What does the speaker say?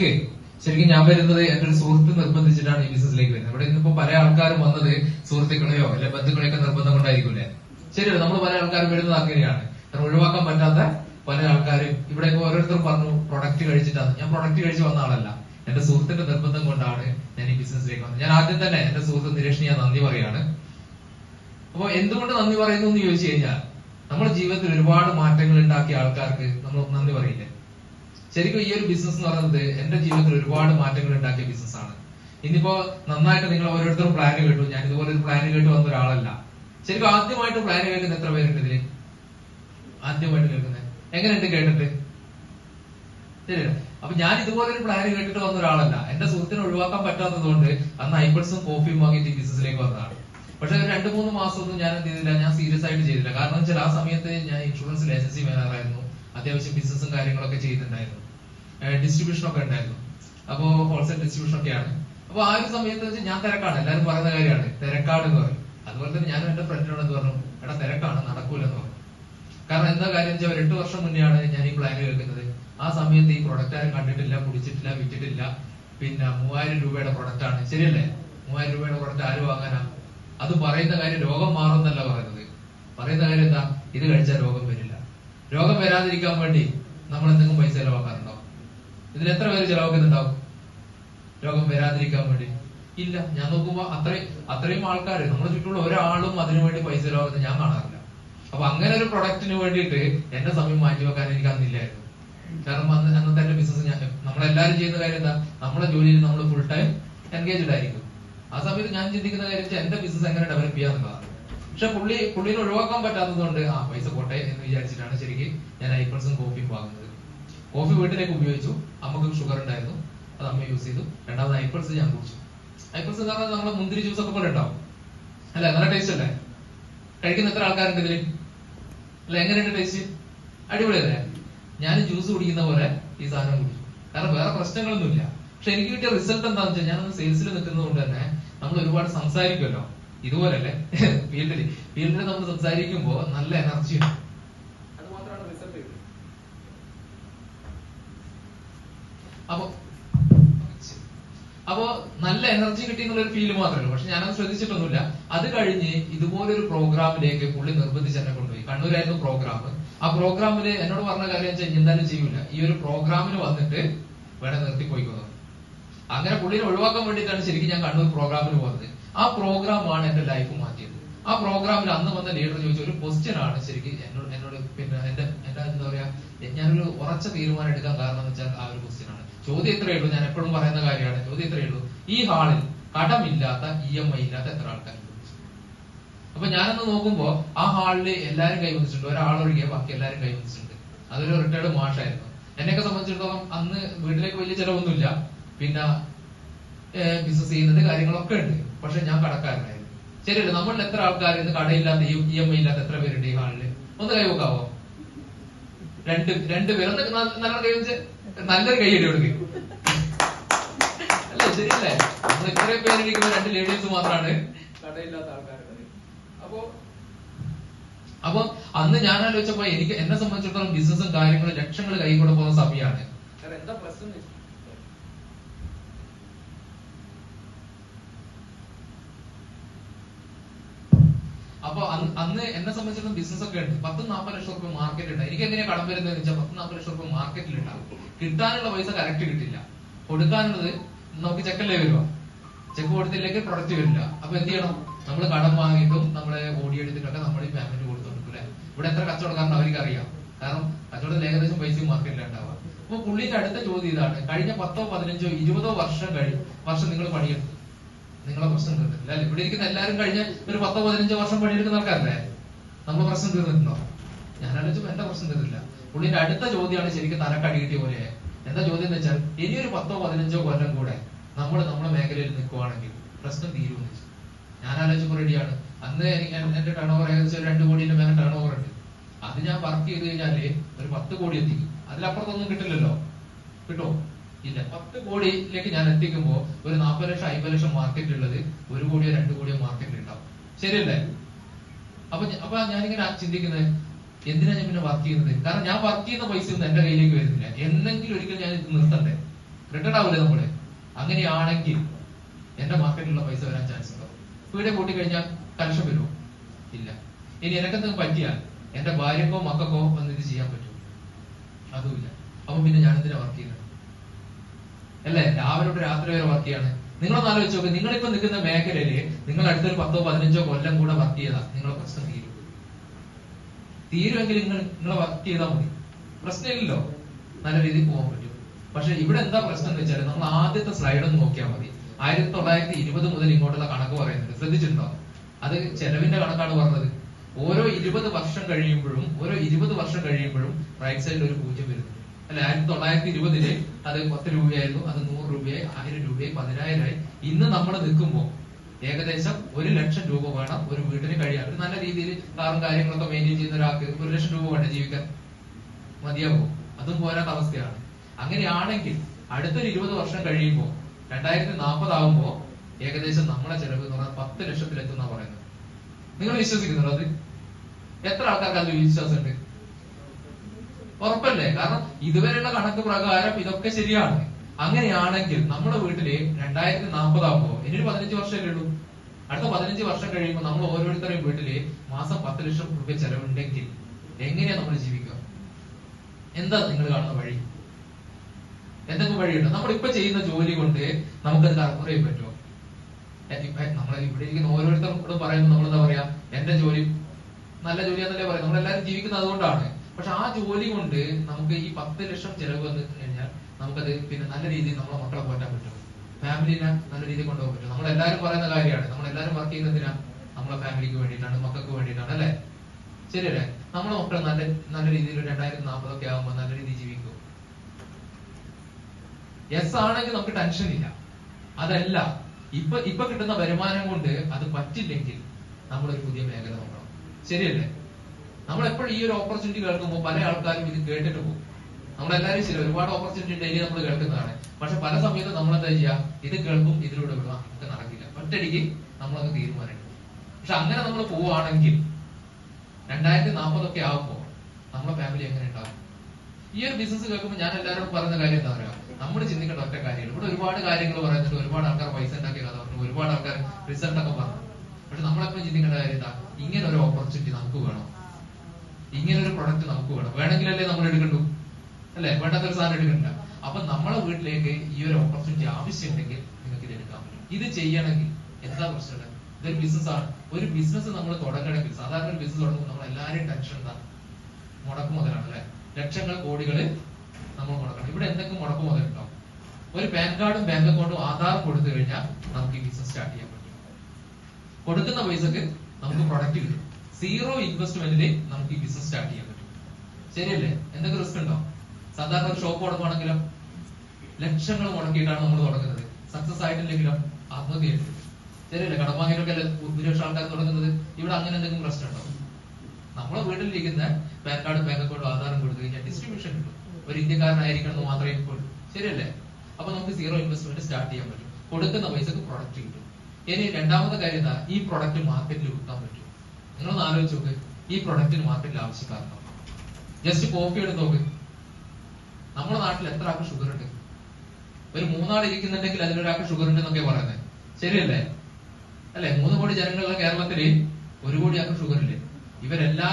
ബിസിനസ്സിലേക്ക് ശരിക്കും ഞാൻ വരുന്നത് എന്റെ ഒരു സുഹൃത്ത് നിർബന്ധിച്ചിട്ടാണ് ഈ ബിസിനസ്സിലേക്ക് വരുന്നത്. ഇവിടെ ഇന്നിപ്പോ പല ആൾക്കാരും വന്നത് സുഹൃത്തുക്കളെയോ അല്ലെ ബന്ധുക്കളെയൊക്കെ നിർബന്ധം കൊണ്ടായിരിക്കില്ലേ? ശരി നമ്മൾ പല ആൾക്കാരും വരുന്നത് അങ്ങനെയാണ്. കാരണം ഒഴിവാക്കാൻ പറ്റാത്ത പല ആൾക്കാരും ഇവിടെ ഇപ്പൊ ഓരോരുത്തർ പറഞ്ഞു പ്രൊഡക്റ്റ് കഴിച്ചിട്ടാണ്. ഞാൻ പ്രൊഡക്റ്റ് കഴിച്ച് വന്ന ആളല്ല. എന്റെ സുഹൃത്തിന്റെ നിർബന്ധം കൊണ്ടാണ് ഞാൻ ഈ ബിസിനസ്സിലേക്ക് വന്നത്. ഞാൻ ആദ്യം തന്നെ എന്റെ സുഹൃത്ത് നിരേഷിന് ഞാൻ നന്ദി പറയാണ്. അപ്പൊ എന്തുകൊണ്ട് നന്ദി പറയുന്നു എന്ന് ചോദിച്ചു കഴിഞ്ഞാൽ നമ്മുടെ ജീവിതത്തിൽ ഒരുപാട് മാറ്റങ്ങൾ ഉണ്ടാക്കിയ ആൾക്കാർക്ക് നമ്മൾ നന്ദി പറയില്ലേ? ശരിക്കും ഈ ഒരു ബിസിനസ് എന്ന് പറയുന്നത് എന്റെ ജീവിതത്തിൽ ഒരുപാട് മാറ്റങ്ങൾ ഉണ്ടാക്കിയ ബിസിനസ് ആണ്. ഇനിയിപ്പോ നന്നായിട്ട് നിങ്ങൾ ഓരോരുത്തരും പ്ലാൻ കേട്ടു. ഞാൻ ഇതുപോലെ ഒരു പ്ലാൻ കേട്ട് വന്ന ഒരാളല്ല. ശരിക്കും ആദ്യമായിട്ട് പ്ലാൻ കേൾക്കുന്ന എത്ര പേരുണ്ട് ഇതിൽ? ആദ്യമായിട്ട് കേൾക്കുന്നത് എങ്ങനെയുണ്ട് കേട്ടിട്ട്? ശരിയല്ല? അപ്പൊ ഞാൻ ഇതുപോലെ ഒരു പ്ലാൻ കേട്ടിട്ട് വന്ന ഒരാളല്ല. എന്റെ സുഹൃത്തിനെ ഒഴിവാക്കാൻ പറ്റാത്തതുകൊണ്ട് അന്ന് ഐബിൾസും കോഫിയും വാങ്ങിയിട്ട് ഈ ബിസിനസ്സിലേക്ക് വന്നതാണ്. പക്ഷെ ഒരു രണ്ടു മൂന്ന് മാസമൊന്നും ഞാൻ എന്ത് ചെയ്തില്ല. ഞാൻ സീരിയസ് ആയിട്ട് ചെയ്തില്ല. കാരണം വെച്ചാൽ ആ സമയത്ത് ഞാൻ ഇൻഷുറൻസ് ലൈസൻസി മാനേജറായിരുന്നു അത്യാവശ്യം ബിസിനസ്സും കാര്യങ്ങളൊക്കെ ചെയ്യുന്നുണ്ടായിരുന്നു ഡിസ്ട്രിബ്യൂഷൻ ഒക്കെ ഉണ്ടായിരുന്നു. അപ്പോ ഹോൾസെയിൽ ഡിസ്ട്രിബ്യൂഷൻ ഒക്കെയാണ്. അപ്പൊ ആ ഒരു സമയത്ത് വെച്ച് ഞാൻ തിരക്കാണ്. എല്ലാവരും പറയുന്ന കാര്യമാണ്. തിരക്കാട് എന്ന് പറയും. അതുപോലെ തന്നെ ഞാനും എന്റെ ഫ്രണ്ടിനോട് എന്ന് പറഞ്ഞു എടാ തിരക്കാണ്. നടക്കൂലെന്ന് പറഞ്ഞു. കാരണം എന്താ കാര്യം വെച്ചാൽ എട്ട് വർഷം മുന്നെയാണ് ഞാൻ ഈ പ്ലാൻ കേൾക്കുന്നത് ആ സമയത്ത് ഈ പ്രൊഡക്റ്റ് ആരും കണ്ടിട്ടില്ല കുടിച്ചിട്ടില്ല വിറ്റിട്ടില്ല. പിന്നെ മൂവായിരം രൂപയുടെ പ്രൊഡക്റ്റ് ആണ്. ശരിയല്ലേ? മൂവായിരം രൂപയുടെ പ്രൊഡക്റ്റ് ആര് വാങ്ങാനാ? അത് പറയുന്ന കാര്യം രോഗം മാറുന്നല്ല പറയുന്നത്. പറയുന്ന കാര്യം എന്താ? ഇത് കഴിച്ചാൽ രോഗം വരില്ല. രോഗം വരാതിരിക്കാൻ വേണ്ടി നമ്മൾ എന്തെങ്കിലും പൈസ ചെലവാക്കാറുണ്ടോ? ഇതിന് എത്ര പേര് ചെലവാക്കുന്നുണ്ടാവും? രോഗം വരാതിരിക്കാൻ വേണ്ടി. ഇല്ല ഞാൻ നോക്കുമ്പോ അത്രയും അത്രയും ആൾക്കാർ നമ്മുടെ ചുറ്റുമുള്ള ഒരാളും അതിനു വേണ്ടി പൈസ ചെലവാക്കുന്നത് ഞാൻ കാണാറില്ല. അപ്പൊ അങ്ങനെ ഒരു പ്രൊഡക്റ്റിന് വേണ്ടിയിട്ട് എന്റെ സമയം മാറ്റി വെക്കാൻ എനിക്ക് അന്നില്ലായിരുന്നു കാരണം അന്ന് അന്നത്തെ എന്റെ ബിസിനസ് ഞാൻ നമ്മളെല്ലാരും ചെയ്യുന്ന കാര്യം എന്താ? നമ്മളെ ജോലിയിൽ നമ്മൾ ഫുൾ ടൈം എൻഗേജ്ഡ് ആയിരിക്കും. ആ സമയത്ത് ഞാൻ ചിന്തിക്കുന്ന കാര്യം എന്റെ ബിസിനസ് എങ്ങനെ ഡെവലപ്പ് ചെയ്യാന്നുള്ളതാണ്. പക്ഷെ പുള്ളി പുള്ളിനെ ഒഴിവാക്കാൻ പറ്റാത്തതുകൊണ്ട് ആ പൈസ പോട്ടെ എന്ന് വിചാരിച്ചിട്ടാണ് ശരിക്കും ഞാൻ ഐപ്പിൾസും കോഫിയും വാങ്ങുന്നത്. കോഫി വീട്ടിലേക്ക് ഉപയോഗിച്ചു. അമ്മയ്ക്ക് ഷുഗർ ഉണ്ടായിരുന്നു. അത് അമ്മ യൂസ് ചെയ്തു. രണ്ടാമത് ഐപ്പിൾസ് ഞാൻ കുടിച്ചു. ഐപ്പിൾസ് എന്ന് പറഞ്ഞാൽ മുന്തിരി ജ്യൂസ് ഒക്കെ പോലെ ഉണ്ടാവും. അല്ല? നല്ല ടേസ്റ്റ് അല്ലേ? കഴിക്കുന്ന എത്ര ആൾക്കാരുണ്ട് ഇതിൽ അല്ല എങ്ങനെയുണ്ട് ടേസ്റ്റ് അടിപൊളി അല്ലേ ഞാൻ ജ്യൂസ് കുടിക്കുന്ന പോലെ ഈ സാധനം കുടിച്ചു കാരണം വേറെ പ്രശ്നങ്ങളൊന്നുമില്ല. പക്ഷെ എനിക്ക് കിട്ടിയ റിസൾട്ട് എന്താണെന്ന് വെച്ചാൽ ഞാൻ സെയിൽസിൽ നിൽക്കുന്നത് കൊണ്ട് തന്നെ നമ്മൾ ഒരുപാട് സംസാരിക്കുമല്ലോ. ഇതുപോലല്ലേ? ഫീൽഡിൽ ഫീൽഡിൽ നമ്മൾ സംസാരിക്കുമ്പോൾ നല്ല എനർജി അപ്പൊ അപ്പോ നല്ല എനർജി കിട്ടി എന്നുള്ള ഒരു ഫീൽ മാത്രമേ ഉള്ളൂ. പക്ഷെ ഞാനത് ശ്രദ്ധിച്ചിട്ടൊന്നുമില്ല. അത് കഴിഞ്ഞ് ഇതുപോലൊരു പ്രോഗ്രാമിലേക്ക് പുള്ളി നിർബന്ധിച്ച് എന്നെ കൊണ്ടുപോയി. കണ്ണൂരായിരുന്നു പ്രോഗ്രാം ആ പ്രോഗ്രാമിൽ എന്നോട് പറഞ്ഞ കാര്യം വെച്ചാൽ എന്തായാലും ചെയ്യൂല. ഈ ഒരു പ്രോഗ്രാമിന് വന്നിട്ട് വേണം നിർത്തി പോയിക്കുന്നത് അങ്ങനെ പുള്ളിനെ ഒഴിവാക്കാൻ വേണ്ടിയിട്ടാണ് ശരിക്കും ഞാൻ കണ്ണൂർ പ്രോഗ്രാമിന് പോകുന്നത്. ആ പ്രോഗ്രാമാണ് എന്റെ ലൈഫ് മാറ്റിയത്. ആ പ്രോഗ്രാമിൽ അന്ന് വന്ന ലീഡർ ചോദിച്ച ഒരു ക്വസ്റ്റ്യൻ ആണ് ശരിക്കും എന്നോട് എന്നോട് പിന്നെ എന്റെ എന്റെ എന്താ പറയാ ഞാനൊരു ഉറച്ച തീരുമാനം എടുക്കാൻ കാരണം എന്ന് വെച്ചാൽ ആ ഒരു ക്വസ്റ്റ്യൻ ആണ്. ചോദ്യം ഇത്രയേ ഉള്ളൂ. ഞാൻ എപ്പോഴും പറയുന്ന കാര്യമാണ്. ചോദ്യം ഇത്രയേ ഉള്ളൂ. ഈ ഹാളിൽ കടമില്ലാത്ത ഇ എം ഐ ഇല്ലാത്ത എത്ര ആൾക്കാരുണ്ട് അപ്പൊ ഞാനൊന്ന് നോക്കുമ്പോ ആ ഹാളിൽ എല്ലാരും കൈവന്നിട്ടുണ്ട് ഒരാളൊഴികെ ബാക്കി എല്ലാരും കൈവന്നിട്ടുണ്ട് അതൊരു റിട്ടയർഡ് മാഷായിരുന്നു. എന്നെയൊക്കെ സംബന്ധിച്ചിടത്തോളം അന്ന് വീട്ടിലേക്ക് വലിയ ചെലവൊന്നുമില്ല. പിന്നെ ബിസിനസ് ചെയ്യുന്നത് കാര്യങ്ങളൊക്കെ ഉണ്ട്. പക്ഷെ ഞാൻ കടക്കാരനായിരുന്നു. ശരിയല്ല? നമ്മളിൽ എത്ര ആൾക്കാർ ഇന്ന് കടയില്ലാത്ത ഇ എം ഐ ഇല്ലാത്ത എത്ര പേരുണ്ട് ഈ ഹാളിൽ? ഒന്ന് കൈ വെക്കാവോ? രണ്ട് രണ്ട് പേര്. ഒന്ന് നല്ല കൈ വെച്ച്. നല്ലൊരു കൈയടി കൊടുക്കും അല്ലേ? ശരിയല്ലേ? നമ്മൾ ഇത്രയും പേരിരിക്കുന്ന രണ്ട് ലേഡീസ് മാത്രമാണ് കടയില്ലാത്ത ആൾക്കാർ അപ്പോ അപ്പൊ അന്ന് ഞാൻ ആലോചിച്ചപ്പോ എനിക്ക് എന്നെ സംബന്ധിച്ചിടത്തോളം ബിസിനസ്സും കാര്യങ്ങളും ലക്ഷങ്ങൾ കൈ കൂടെ പോകുന്ന സമയമാണ് എന്താ പ്രശ്നം എന്ന് വെച്ചാ- അപ്പൊ അന്ന് എന്നെ സംബന്ധിച്ചിടത്തോളം ബിസിനസ് ഒക്കെ ഉണ്ട്. പത്ത് നാൽപ്പത് ലക്ഷം റുപ്യ മാർക്കറ്റ് ഉണ്ട് എനിക്ക് എങ്ങനെയാ കടം വരുന്നത് വെച്ചാൽ പത്ത് നാൽപ്പത് ലക്ഷം റുപ്യ മാർക്കറ്റിൽ ഉണ്ടാവും കിട്ടാനുള്ള പൈസ കറക്റ്റ് കിട്ടില്ല. കൊടുക്കാനുള്ളത് നമുക്ക് ചെക്കല്ലേ വരുവാ? ചെക്ക് കൊടുത്തില്ലെങ്കിൽ പ്രൊഡക്റ്റ് വരില്ല. അപ്പൊ എന്ത് ചെയ്യണം? നമ്മൾ കടം വാങ്ങിയിട്ടും നമ്മളെ ഓടിയെടുത്തിട്ടൊക്കെ നമ്മൾ ഈ പേയ്മെന്റ് കൊടുത്തോണ്ടിരിക്കും അല്ലെ? ഇവിടെ എത്ര കച്ചവടക്കാരൻ അവർക്ക് അറിയാം കാരണം കച്ചവടത്തിൽ ഏകദേശം പൈസയും മാർക്കറ്റിൽ ഉണ്ടാവുക അപ്പൊ പുള്ളിന്റെ അടുത്ത ചോദ്യം ഇതാണ്. കഴിഞ്ഞ പത്തോ പതിനഞ്ചോ ഇരുപതോ വർഷം കഴി വർഷം നിങ്ങൾ പണിയെടുത്തു. നിങ്ങളെ പ്രശ്നം തീർന്നിട്ടില്ല. അല്ലെ ഇവിടെ ഇരിക്കുന്ന എല്ലാവരും കഴിഞ്ഞ ഒരു പത്തോ പതിനഞ്ചോ വർഷം പണിയെടുക്കുന്ന ആൾക്കാരല്ലേ? നമ്മളെ പ്രശ്നം തീർന്നിട്ടുണ്ടോ? ഞാൻ ആലോചിച്ചു എന്റെ പ്രശ്നം തീർന്നില്ല. പുള്ളിന്റെ അടുത്ത ചോദ്യമാണ് ശരിക്കും തലക്കടി കിട്ടിയ പോലെ. എന്താ ചോദ്യം എന്ന് വെച്ചാൽ ഇനി ഒരു പത്തോ പതിനഞ്ചോ കൊല്ലം കൂടെ നമ്മൾ നമ്മുടെ മേഖലയിൽ നിൽക്കുവാണെങ്കിൽ പ്രശ്നം തീരുമെന്ന് വെച്ചു. ഞാൻ ആലോചിച്ചപ്പോൾ റെഡിയാണ്. അന്ന് എനിക്ക് എന്റെ ടേൺ ഓവർ ഏകദേശം ഒരു രണ്ട് കോടിയുടെ മേലെ ടേൺ ഓവർ ഉണ്ട്. അത് ഞാൻ വർക്ക് ചെയ്ത് കഴിഞ്ഞാൽ ഒരു പത്ത് കോടി എത്തിക്കും അതിലപ്പുറത്തൊന്നും കിട്ടില്ലല്ലോ. പത്ത് കോടിയിലേക്ക് ഞാൻ എത്തിക്കുമ്പോ ഒരു നാൽപ്പത് ലക്ഷം അമ്പത് ലക്ഷം മാർക്കറ്റ് ഉള്ളത് ഒരു കോടിയോ രണ്ട് കോടിയോ മാർക്കറ്റ് ഉണ്ടാവും. ശരിയല്ലേ? അപ്പൊ അപ്പൊ ഞാനിങ്ങനെ ചിന്തിക്കുന്നത് എന്തിനാ ഞാൻ പിന്നെ വർക്ക് ചെയ്യുന്നത്? കാരണം ഞാൻ വർക്ക് ചെയ്യുന്ന പൈസ ഒന്നും എന്റെ കയ്യിലേക്ക് വരുന്നില്ല. എന്നെങ്കിലും ഒരിക്കലും ഞാൻ ഇത് നിർത്തണ്ടേ? റിട്ടേൺ ആവില്ലേ നമ്മൾ? അങ്ങനെയാണെങ്കിൽ എന്റെ മാർക്കറ്റിലുള്ള പൈസ വരാൻ ചാൻസ് ഉണ്ടാവും വീടെ കൂട്ടി കഴിഞ്ഞാൽ കലക്ഷൻ വരുമോ? ഇല്ല. ഇനി എനക്കെന്തെങ്കിലും പറ്റിയാൽ എന്റെ ഭാര്യക്കോ മക്കൾക്കോ വന്ന് ഇത് ചെയ്യാൻ പറ്റുമോ? അതുമില്ല. അപ്പൊ പിന്നെ ഞാൻ എന്തിനാ വർക്ക് ചെയ്യുന്നത്? അല്ലേ? രാവിലെ രാത്രി വരെ വർക്ക് ചെയ്യാണ് നിങ്ങളൊന്ന് ആലോചിച്ച് നോക്ക്. നിങ്ങളിപ്പോ നിൽക്കുന്ന മേഖലയിൽ നിങ്ങൾ അടുത്തൊരു പത്തോ പതിനഞ്ചോ കൊല്ലം കൂടെ വർക്ക് ചെയ്താൽ നിങ്ങളെ പ്രശ്നം തീരും. തീരുമെങ്കിൽ നിങ്ങൾ നിങ്ങളെ വർക്ക് ചെയ്താൽ മതി. പ്രശ്നമില്ലല്ലോ. നല്ല രീതിയിൽ പോകാൻ പറ്റും. പക്ഷെ ഇവിടെ എന്താ പ്രശ്നം എന്ന് വെച്ചാൽ നമ്മൾ ആദ്യത്തെ സ്ലൈഡ് ഒന്ന് നോക്കിയാൽ മതി. ആയിരത്തി തൊള്ളായിരത്തി ഇരുപത് മുതൽ ഇങ്ങോട്ടുള്ള കണക്ക് പറയുന്നുണ്ട്. ശ്രദ്ധിച്ചിട്ടുണ്ടോ? അത് ചെലവിന്റെ കണക്കാണ് പറഞ്ഞത്. ഓരോ ഇരുപത് വർഷം കഴിയുമ്പോഴും ഓരോ ഇരുപത് വർഷം കഴിയുമ്പോഴും റൈറ്റ് സൈഡിൽ ഒരു പൂജ്യം വരുന്നുണ്ട്. അല്ലെ ആയിരത്തി തൊള്ളായിരത്തി ഇരുപതിൽ അത് പത്ത് രൂപയായിരുന്നു അത് നൂറ് രൂപയായി ആയിരം രൂപയായി പതിനായിരമായി. ഇന്ന് നമ്മൾ നിൽക്കുമ്പോൾ ഏകദേശം ഒരു ലക്ഷം രൂപ വേണം ഒരു വീട്ടിന് കഴിയാൻ. ഒരു നല്ല രീതിയിൽ കാറും കാര്യങ്ങളൊക്കെ മെയിന്റെയിൻ ചെയ്യുന്ന ഒരാൾക്ക് ഒരു ലക്ഷം രൂപ വേണം ജീവിക്കാൻ? മതിയാകുമോ അതും പോരാത്ത അവസ്ഥയാണ്. അങ്ങനെയാണെങ്കിൽ അടുത്തൊരു ഇരുപത് വർഷം കഴിയുമ്പോൾ രണ്ടായിരത്തി നാൽപ്പത് ആകുമ്പോ ഏകദേശം നമ്മളെ ചെലവ് എന്ന് പറഞ്ഞാൽ പത്ത് ലക്ഷത്തിലെത്തുന്ന പറയുന്നത്. നിങ്ങൾ വിശ്വസിക്കുന്നുണ്ടോ അത്? എത്ര ആൾക്കാർക്ക് അതിൽ വിശ്വാസമുണ്ട്? ഉറപ്പല്ലേ? കാരണം ഇതുവരെയുള്ള കണക്ക് പ്രകാരം ഇതൊക്കെ ശരിയാണ്. അങ്ങനെയാണെങ്കിൽ നമ്മുടെ വീട്ടിൽ രണ്ടായിരത്തി നാൽപ്പതാകുമ്പോ ഇനി പതിനഞ്ച് വർഷമല്ലേ ഉള്ളൂ? അടുത്ത പതിനഞ്ച് വർഷം കഴിയുമ്പോൾ നമ്മൾ ഓരോരുത്തരുടെയും വീട്ടിൽ മാസം പത്ത് ലക്ഷം രൂപ ചെലവുണ്ടെങ്കിൽ എങ്ങനെയാ നമ്മൾ ജീവിക്കുക? എന്താ നിങ്ങൾ കാണുന്ന വഴി? എന്തൊക്കെ വഴിയുണ്ട്? നമ്മൾ ഇപ്പൊ ചെയ്യുന്ന ജോലി കൊണ്ട് നമുക്ക് കറക്റ്റ് ചെയ്യാൻ പറ്റുമോ? നമ്മൾ ഇവിടെ ഇരിക്കുന്ന ഓരോരുത്തരും പറയുമ്പോൾ നമ്മൾ എന്താ പറയാ? എന്റെ ജോലി നല്ല ജോലിയാന്നല്ലേ പറയാം നമ്മളെല്ലാരും ജീവിക്കുന്നത് അതുകൊണ്ടാണ്. പക്ഷെ ആ ജോലി കൊണ്ട് നമുക്ക് ഈ പത്ത് ലക്ഷം ചെലവ് വന്നു കഴിഞ്ഞാൽ നമുക്കത് പിന്നെ നല്ല രീതിയിൽ നമ്മളെ മക്കളെ പോറ്റാൻ പറ്റും. ഫാമിലിനെ നല്ല രീതിയിൽ കൊണ്ടുപോകാൻ പറ്റും. നമ്മൾ നമ്മളെല്ലാരും പറയുന്ന കാര്യമാണ്. നമ്മൾ നമ്മളെല്ലാരും വർക്ക് ചെയ്യുന്നതിനാ നമ്മളെ ഫാമിലിക്ക് വേണ്ടിയിട്ടാണ് മക്കൾക്ക് വേണ്ടിയിട്ടാണ് അല്ലെ? ശരിയല്ലേ നമ്മളെ മക്കൾ നല്ല നല്ല രീതിയിൽ രണ്ടായിരത്തി നാൽപ്പതൊക്കെ ആകുമ്പോൾ നല്ല രീതിയിൽ ജീവിക്കും. യെസ് ആണെങ്കിൽ നമുക്ക് ടെൻഷൻ ഇല്ല. അതല്ല ഇപ്പൊ ഇപ്പൊ കിട്ടുന്ന വരുമാനം കൊണ്ട് അത് പറ്റില്ലെങ്കിൽ നമ്മൾ ഒരു പുതിയ മേഖല നോക്കണം. ശരിയല്ലേ? നമ്മൾ എപ്പോഴും ഈ ഒരു ഓപ്പർച്യൂണിറ്റി കേൾക്കുമ്പോൾ പല ആൾക്കാരും ഇത് കേട്ടിട്ട് പോകും. നമ്മളെല്ലാവരും ശരി ഒരുപാട് ഓപ്പർച്യൂണിറ്റി ഡെയിലി നമ്മൾ കേൾക്കുന്നതാണ്. പക്ഷെ പല സമയത്തും നമ്മൾ എന്താ ചെയ്യുക ഇത് കേൾക്കും ഇതിലൂടെ വിടുക ഇത് നടക്കില്ല. ഒറ്റടിക്ക് നമ്മളങ്ങ് തീരുമാനിക്കും. പക്ഷെ അങ്ങനെ നമ്മൾ പോവുകയാണെങ്കിൽ രണ്ടായിരത്തി നാൽപ്പതൊക്കെ ആകുമ്പോൾ നമ്മുടെ ഫാമിലി എങ്ങനെ ഉണ്ടാകും ഈ ഒരു ബിസിനസ് കേൾക്കുമ്പോൾ ഞാൻ എല്ലാവരോടും പറയുന്ന കാര്യം എന്താ പറയുക നമ്മൾ ചിന്തിക്കേണ്ട ഒറ്റ കാര്യങ്ങൾ ഇവിടെ ഒരുപാട് കാര്യങ്ങൾ പറയുന്നുണ്ട്. ഒരുപാട് ആൾക്കാർ പൈസ ഉണ്ടാക്കിയ കഥ പറഞ്ഞു. ഒരുപാട് ആൾക്കാർ റിസൾട്ട് ഒക്കെ പറഞ്ഞു. പക്ഷെ നമ്മളെപ്പോഴും ചിന്തിക്കേണ്ട കാര്യം എന്താ? ഇങ്ങനെ ഒരു ഓപ്പർച്യൂണിറ്റി നമുക്ക് വേണം. ഇങ്ങനെ ഒരു പ്രൊഡക്റ്റ് നമുക്ക് വേണം. വേണമെങ്കിലല്ലേ നമ്മൾ എടുക്കണ്ടു? അല്ലെ? വേണ്ടാത്തൊരു സാധനം എടുക്കണ്ട. അപ്പൊ നമ്മളെ വീട്ടിലേക്ക് ഈ ഒരു ഓപ്പർച്യൂണിറ്റി ആവശ്യമുണ്ടെങ്കിൽ നിങ്ങൾക്ക് ഇത് എടുക്കാൻ പറ്റും. ഇത് ചെയ്യണമെങ്കിൽ എന്താ പ്രശ്നം? ഇതൊരു ബിസിനസ് ആണ്. ഒരു ബിസിനസ് നമ്മൾ തുടങ്ങണമെങ്കിൽ സാധാരണ ഒരു ബിസിനസ് തുടങ്ങുമ്പോൾ നമ്മൾ എല്ലാവരെയും ടെൻഷൻ എന്താ? മുടക്ക് മുതലാണ് അല്ലെ? ലക്ഷങ്ങൾ കോടികൾ നമ്മൾ മുടക്കണം. ഇവിടെ എന്തൊക്കെ മുടക്ക് മുതലുണ്ടാവും? ഒരു പാൻ കാർഡും ബാങ്ക് അക്കൗണ്ടും ആധാർ കൊടുത്തു കഴിഞ്ഞാൽ നമുക്ക് ഈ ബിസിനസ് സ്റ്റാർട്ട് ചെയ്യാൻ പറ്റും. കൊടുക്കുന്ന പൈസക്ക് നമുക്ക് പ്രൊഡക്റ്റ് കിട്ടും. സീറോ ഇൻവെസ്റ്റ്മെന്റിൽ നമുക്ക് ഈ ബിസിനസ് സ്റ്റാർട്ട് ചെയ്യാൻ പറ്റും. ശരിയല്ലേ? എന്തൊക്കെ റിസ്ക് ഉണ്ടോ? സാധാരണ ഒരു ഷോപ്പ് തുടങ്ങുവാണെങ്കിലോ ലക്ഷങ്ങൾ മുടക്കിയിട്ടാണ് നമ്മൾ തുടങ്ങുന്നത്. സക്സസ് ആയിട്ടില്ലെങ്കിലും ആത്മഹത്യ ശരിയല്ലേ? കടം വാങ്ങിയിട്ടൊക്കെ ഭൂരിപക്ഷം ആൾക്കാർ തുടങ്ങുന്നത്? ഇവിടെ അങ്ങനെ എന്തെങ്കിലും പ്രശ്നം ഉണ്ടോ? നമ്മളെ വീട്ടിലിരിക്കുന്ന പാൻ കാർഡ് ബാങ്ക് അക്കൗണ്ട് ആധാരം കൊടുത്തു കഴിഞ്ഞാൽ ഡിസ്ട്രിബ്യൂഷൻ കിട്ടും. ഒരു ഇന്ത്യക്കാരനായിരിക്കണം എന്ന് മാത്രമേ ഇപ്പോൾ ശരിയല്ലേ? അപ്പൊ നമുക്ക് സീറോ ഇൻവെസ്റ്റ്മെന്റ് സ്റ്റാർട്ട് ചെയ്യാൻ പറ്റും. കൊടുക്കുന്ന പൈസക്ക് പ്രൊഡക്റ്റ് കിട്ടും. ഇനി രണ്ടാമത്തെ കാര്യം എന്താ? ഈ പ്രൊഡക്റ്റ് മാർക്കറ്റിൽ വിൽക്കാൻ പറ്റും. ആലോചിച്ച് നോക്ക് ഈ പ്രൊഡക്റ്റിന് മാർക്കറ്റിൽ ആവശ്യക്കാരണം ജസ്റ്റ് കോപ്പി എടുത്ത് നോക്ക് നമ്മുടെ നാട്ടിൽ എത്ര ആൾക്ക് ഷുഗർ ഉണ്ട്? ഒരു മൂന്നാൾ ഇരിക്കുന്നുണ്ടെങ്കിൽ അതിലൊരാൾക്ക് ഷുഗർ ഉണ്ട് എന്നൊക്കെ പറയുന്നത് ശരിയല്ലേ? അല്ലെ? മൂന്ന് കോടി ജനങ്ങളുള്ള കേരളത്തിൽ ഒരു കോടി ആൾക്ക് ഷുഗർ ഇല്ലേ? ഇവരെല്ലാ